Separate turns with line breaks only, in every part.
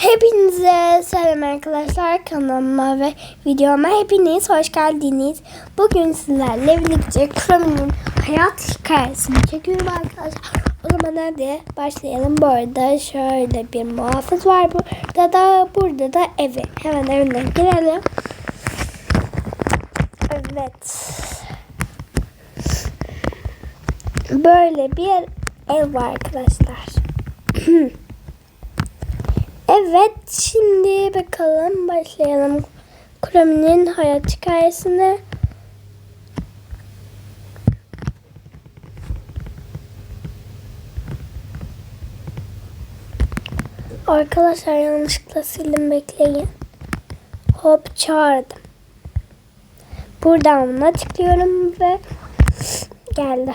Hepinize selam arkadaşlar kanalıma ve videoma hepiniz hoş geldiniz. Bugün sizlerle birlikte Chrome'nin hayat hikayesini çekiyorum arkadaşlar. O zaman hadi başlayalım. Bu arada şöyle bir muhafız var burada da burada da evi. Hemen evine girelim. Evet. Böyle bir ev var arkadaşlar. Evet, şimdi bakalım başlayalım. Kurami'nin hayat hikayesine. Arkadaşlar yanlışlıkla sildim bekleyin. Hop çağırdım. Buradan buna tıklıyorum ve geldi.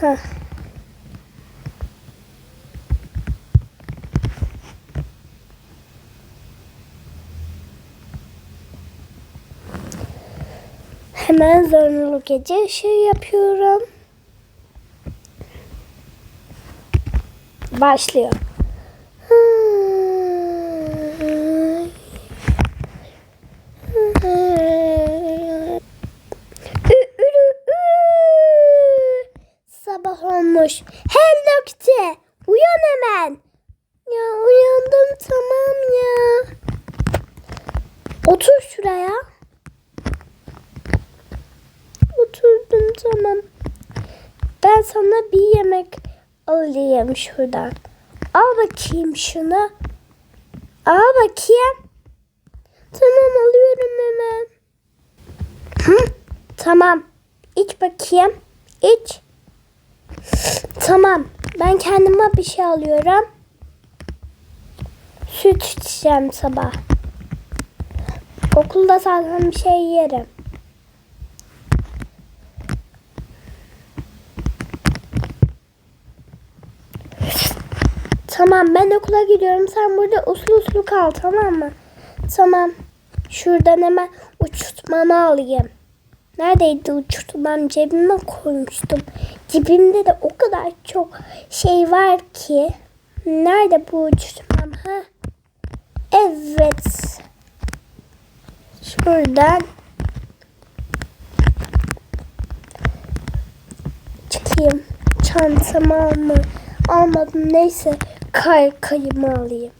Heh. Hemen zorunlu gece ışığı yapıyorum. Başlıyor. Sabah olmuş. Hello Kitty. Uyan hemen. Ya uyandım tamam ya. Otur şuraya. Oturdum tamam. Ben sana bir yemek alayım şuradan. Al bakayım şunu. Al bakayım. Tamam alıyorum hemen. Hı? Tamam. İç bakayım. İç. Tamam. Ben kendime bir şey alıyorum. Süt içeceğim sabah. Okulda zaten bir şey yerim. Tamam ben okula gidiyorum. Sen burada uslu uslu kal tamam mı? Tamam. Şuradan hemen uçurtmamı alayım. Neredeydi uçurtmam? Cebime koymuştum. Cebimde de o kadar çok şey var ki. Nerede bu uçurtmam? Ha? Evet. Şuradan çıkayım. Çantamı alma, almadım. Neyse kaykayımı alayım.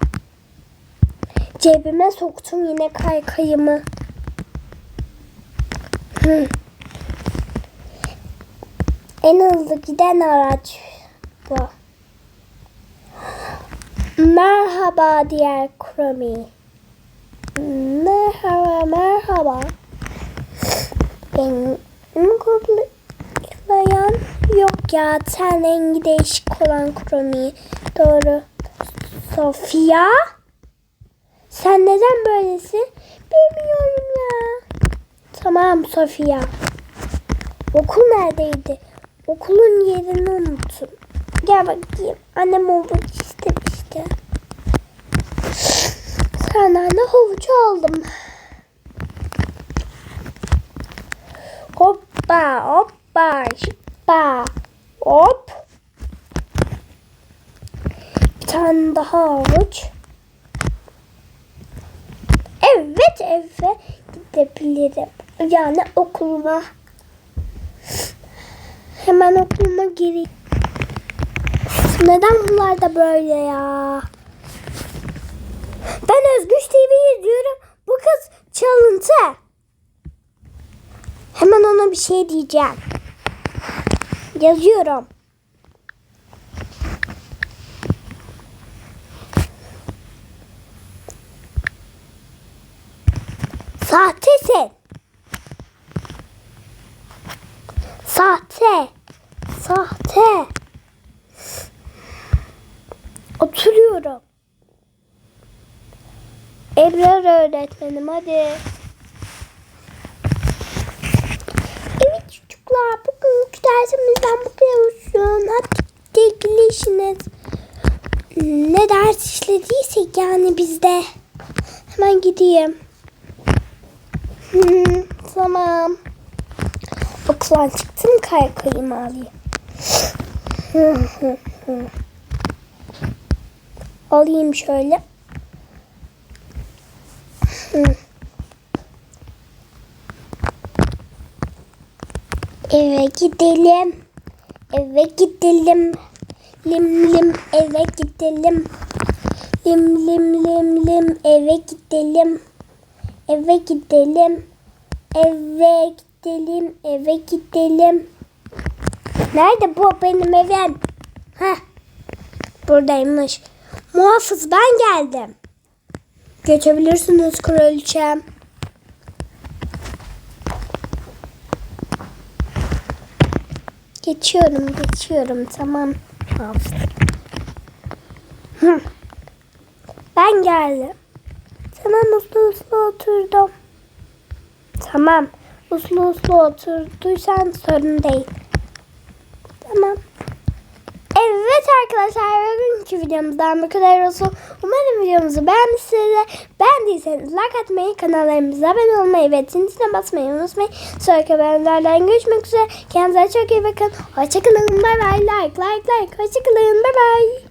Cebime soktum yine kaykayımı. Hı. En hızlı giden araç bu. Merhaba diğer Kromi. Merhaba merhaba. Benim koklayan yok ya ten rengi değişik olan Kromi. Doğru. Sofia? Sen neden böylesin? Bilmiyorum ya. Tamam Sofia. Okul neredeydi? Okulun yerini unuttum. Gel bakayım. Annem havuç istemişti. Senden de havuç aldım. Hoppa hoppa şıppa hop. Tane daha havuç. Evet eve gidebilirim. Yani okuluma. Hemen okuluma gireyim. Neden bunlar da böyle ya? Ben Özgüç TV izliyorum. Bu kız çalıntı. Hemen ona bir şey diyeceğim. Yazıyorum. Sahtesin. Sahte. Sahte. Oturuyorum. Ebrar öğretmenim hadi. Evet çocuklar bugünkü dersimizden bu kadar olsun. Hadi ilgili. Ne ders işlediysek yani bizde. Hemen gideyim. Tamam. Okuldan çıktım kaykayımı alayım. alayım şöyle. Eve gidelim. Eve gidelim. Lim lim eve gidelim. Lim lim lim lim eve gidelim. Eve gidelim. Eve gidelim. Eve gidelim. Nerede bu benim evim? Heh. Buradaymış. Muhafız ben geldim. Geçebilirsiniz kraliçem. Geçiyorum, geçiyorum. Tamam. Ben geldim. Tamam uslu uslu oturdum. Tamam. Uslu uslu oturduysan sorun değil. Tamam. Evet arkadaşlar bugünkü videomuzdan bu kadar olsun. Umarım videomuzu beğenmişsinizdir. Beğendiyseniz like atmayı, kanallarımıza abone olmayı ve zincirine basmayı unutmayın. Sonraki bölümlerden görüşmek üzere. Kendinize çok iyi bakın. Hoşçakalın. Bay bay. Like like like. Hoşçakalın. Bay bay.